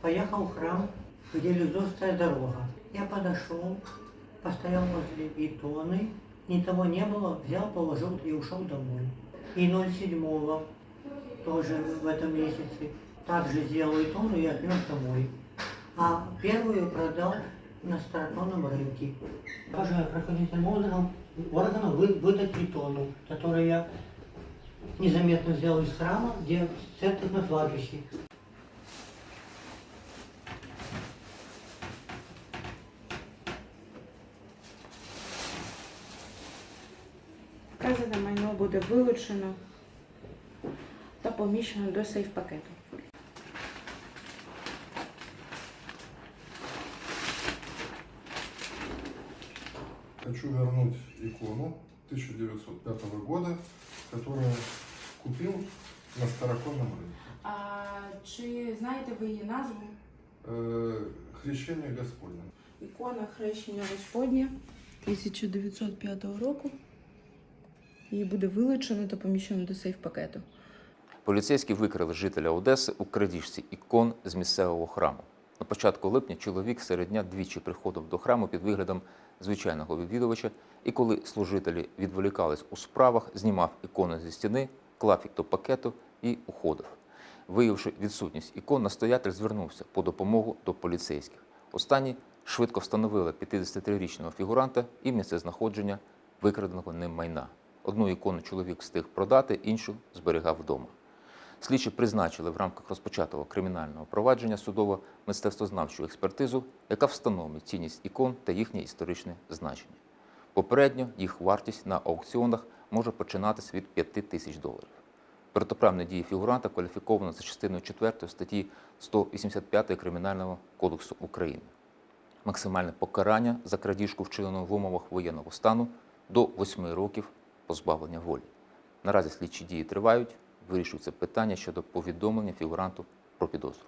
поехал в храм, где Лизовская дорога. Я подошел, постоял возле иконы, ни того не было, взял, положил и ушел домой. И 07 тоже в этом месяце также сделал икону и отнес домой. А первую продал на стартонном рынке. Тоже правоохранительным органам, органам вы, выдать икону, которую я незаметно взял из храма, где церковь на кладбище. Вказане майно буде вилучено та поміщено до сейф-пакету. Хочу вернуть икону 1905 года, которую купил на староконном рынке. А чи знаєте ви її назву? Э, Хрещение Господне. Ікона хрещення Господня 1905 року. Її буде вилучено та поміщено до сейф-пакету. Поліцейські викрили жителя Одеси у крадіжці ікон з місцевого храму. На початку липня чоловік серед дня двічі приходив до храму під виглядом звичайного відвідувача, і коли служителі відволікались у справах, знімав ікони зі стіни, клав їх до пакету і уходив. Виявивши відсутність ікон, настоятель звернувся по допомогу до поліцейських. Останні швидко встановили 53-річного фігуранта і місцезнаходження викраденого ним майна. Одну ікону чоловік встиг продати, іншу зберігав вдома. Слідчі призначили в рамках розпочатого кримінального провадження судово мистецтвознавчу експертизу, яка встановить цінність ікон та їхнє історичне значення. Попередньо їх вартість на аукціонах може починатися від 5 тисяч доларів. Протиправні дії фігуранта кваліфіковано за частиною 4 статті 185 Кримінального кодексу України. Максимальне покарання за крадіжку, вчинену в умовах воєнного стану, до 8 років позбавлення волі. Наразі слідчі дії тривають, Вирішуються питання щодо повідомлення фігуранту про підозру.